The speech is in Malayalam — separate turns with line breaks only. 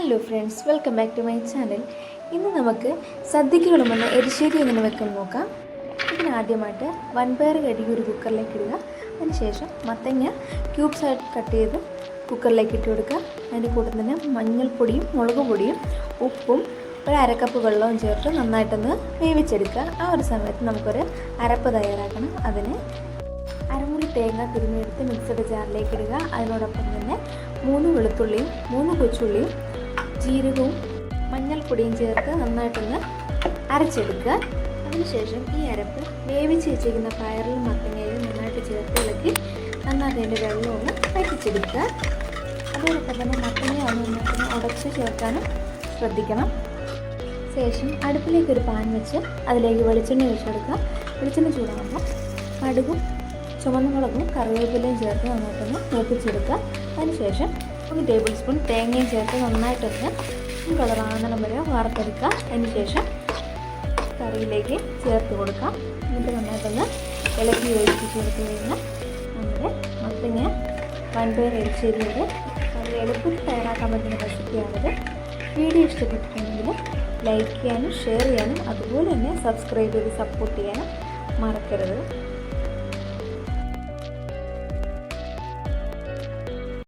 Hello friends welcome back to my channel ഇന്ന് നമുക്ക് സദ്യക്ക് വിളമ്പുന്ന എരിശ്ശേരി എങ്ങനെ വെക്കാൻ നോക്കാം? ഇതിന് ആദ്യമായിട്ട് വൻപയർ കഴുകി ഒരു കുക്കറിലേക്ക് ഇടുക. അതിനുശേഷം മത്തങ്ങ ക്യൂബ്സ് ആയിട്ട് കട്ട് ചെയ്ത് കുക്കറിലേക്ക് ഇട്ട് കൊടുക്കുക. അതിന്റെ കൂടെ തന്നെ മഞ്ഞൾപ്പൊടിയും മുളക് പൊടിയും ഉപ്പും ഒരു അരക്കപ്പ് വെള്ളവും ചേർത്ത് നന്നായിട്ടൊന്ന് വേവിച്ചെടുക്കുക. ആ ഒരു സമയത്ത് നമുക്കൊരു അരപ്പ് തയ്യാറാക്കണം. അതിന് അരമുറി തേങ്ങ തിരുമ്മിയെടുത്ത് മിക്സഡ് ജാറിലേക്ക് ഇടുക. അതിനോടൊപ്പം തന്നെ മൂന്ന് വെളുത്തുള്ളിയും മൂന്ന് കൊച്ചുള്ളിയും ജീരകവും മഞ്ഞൾപ്പൊടിയും ചേർത്ത് നന്നായിട്ടൊന്ന് അരച്ചെടുക്കുക. അതിനുശേഷം ഈ അരപ്പ് വേവിച്ച് വെച്ചിരിക്കുന്ന പയറിലും മത്തങ്ങയിലും നന്നായിട്ട് ചേർത്ത് ഇളക്കി നന്നായിട്ട് അതിന്റെ വെള്ളം ഒന്ന് വറ്റിച്ചെടുക്കുക. അതോടൊപ്പം തന്നെ മത്തങ്ങ ഒന്ന് ഉടച്ച് ചേർക്കാനും ശ്രദ്ധിക്കണം. ശേഷം അടുപ്പിലേക്ക് ഒരു പാൻ വെച്ച് അതിലേക്ക് വെളിച്ചെണ്ണ ഒഴിച്ചെടുക്കുക വെളിച്ചെണ്ണ ചൂടാകുമ്പോൾ കടുകും ചുവന്ന മുളകും കറിവേപ്പിലയും ചേർത്ത് നന്നായിട്ടൊന്ന് മൂപ്പിച്ചെടുക്കുക. അതിനുശേഷം ഒരു ടേബിൾ സ്പൂൺ തേങ്ങയും ചേർത്ത് നന്നായിട്ടൊന്ന് കളറാകുന്നിടം വരെ വാർത്തെടുക്കുക അതിനുശേഷം കറിയിലേക്ക് ചേർത്ത് കൊടുക്കാം. എന്നിട്ട് നന്നായിട്ടൊന്ന് ഇളക്കി യോജിപ്പിച്ച് കൊടുത്തു കഴിഞ്ഞാൽ നമ്മുടെ മത്തങ്ങ വൻപയർ എരിശ്ശേരിയുടെ വളരെ എളുപ്പത്തിൽ തയ്യാറാക്കാൻ പറ്റുന്ന റെസിപ്പിയാണിത്. വീഡിയോ ഇഷ്ടപ്പെട്ടിട്ടുണ്ടെങ്കിൽ ലൈക്ക് ചെയ്യാനും ഷെയർ ചെയ്യാനും അതുപോലെ തന്നെ സബ്സ്ക്രൈബ് ചെയ്ത് സപ്പോർട്ട് ചെയ്യാനും മറക്കരുത്.